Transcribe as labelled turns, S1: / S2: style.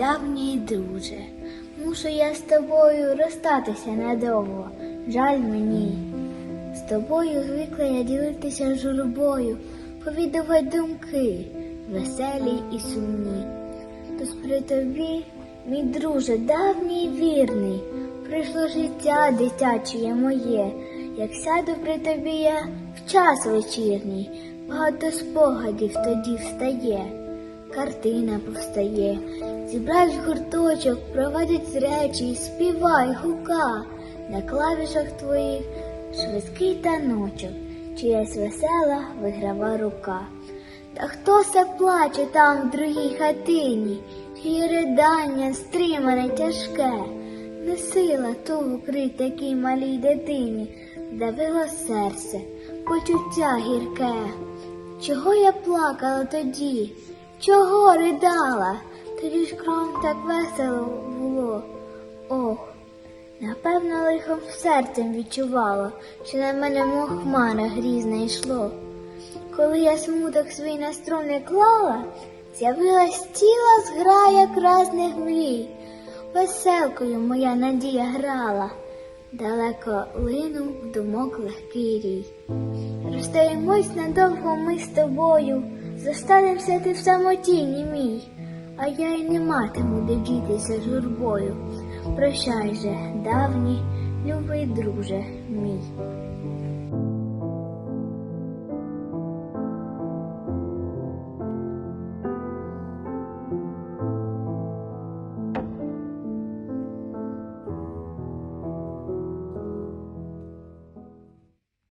S1: давній друже, мушу я з тобою розстатися надовго, жаль мені. З тобою звикла я ділитися журбою, повідувати думки, веселі і сумні. Тож при тобі, мій друже, давній вірний, прийшло життя дитяче моє, як сяду при тобі я в час вечірній, багато спогадів тоді встає, картина повстає, зібрать гурточок, проводять речі, співай, гука, на клавішах твоїх швидкий таночок, чиясь весела виграва рука. Та хто се плаче там в другій хатині, чиє ридання стримане тяжке, не сила тугу крить такій малій дитині, давило серце, почуття гірке. Чого я плакала тоді? Чого ридала? Тоді ж кром так весело було. Ох, напевно, лихом серцем відчувала, що на мене мов хмара грізне йшло. Коли я смуток свій на струни клала, з'явилась ціла зграя красних мрій. Веселкою моя надія грала, далеко линув думок легкий рій. Розстаємось надовго ми з тобою, зостанемся ти в самотіні мій, а я й не матиму де дітися журбою. Прощай же, давній, любий друже мій.